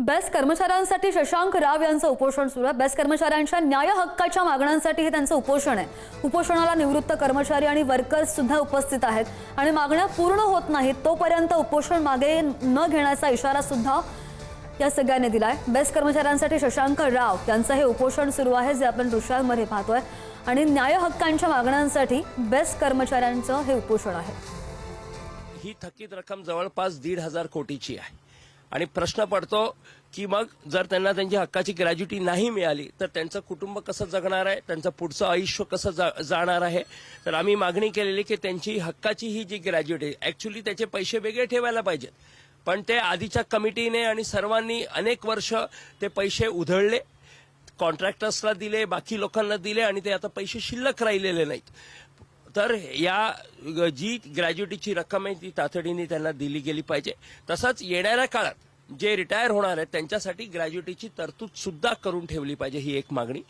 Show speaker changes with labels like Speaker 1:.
Speaker 1: Best कर्मचाऱ्यांसाठी शशांक राव यांचं उपोषण सुरू आहे. बेस्ट कर्मचाऱ्यांच्या न्याय हक्काच्या मागण्यांसाठी हे त्यांचं उपोषण आहे. उपोषणाला निवृत्त कर्मचारी आणि वर्कर्स सुद्धा उपस्थित आहेत. आणि मागण्या पूर्ण होत नाहीत तोपर्यंत उपोषण मागे न घेण्याचा इशारा सुद्धा या सगळ्यांनी दिलाय. बेस्ट कर्मचाऱ्यांसाठी शशांक राव यांचं हे उपोषण सुरू आहे जे आपण दृश्यांमध्ये पाहतोय. आणि न्याय हक्कांच्या मागण्यांसाठी बेस्ट कर्मचाऱ्यांचं हे उपोषण आहे.
Speaker 2: ही थकीत रक्कम जवळपास दीड हजार कोटीची आहे. आणि प्रश्न पडतो की मग जर त्यांना त्यांची हक्काची ग्रॅज्युटी नाही मिळाली तर त्यांचं कुटुंब कसं जगणार आहे? त्यांचं पुढचं आयुष्य कसं जा- जाणार आहे? तर आम्ही मागणी केलेली की त्यांची हक्काची ही जी ग्रॅज्युटी ॲक्च्युली त्याचे पैसे वेगळे ठेवायला पाहिजेत. पण ते आधीच्या कमिटीने आणि सर्वांनी अनेक वर्ष ते पैसे उधळले कॉन्ट्रॅक्टर्सला दिले बाकी लोकांना दिले आणि ते आता पैसे शिल्लक राहिलेले नाहीत. तर या जी ग्रॅज्युटीची रक्कम आहे ती तातडीने त्यांना दिली गेली पाहिजे. तसंच येणाऱ्या काळात जे रिटायर होणार आहेत त्यांच्यासाठी ग्रॅज्युटीची तरतूद सुद्धा करून ठेवली पाहिजे ही एक मागणी.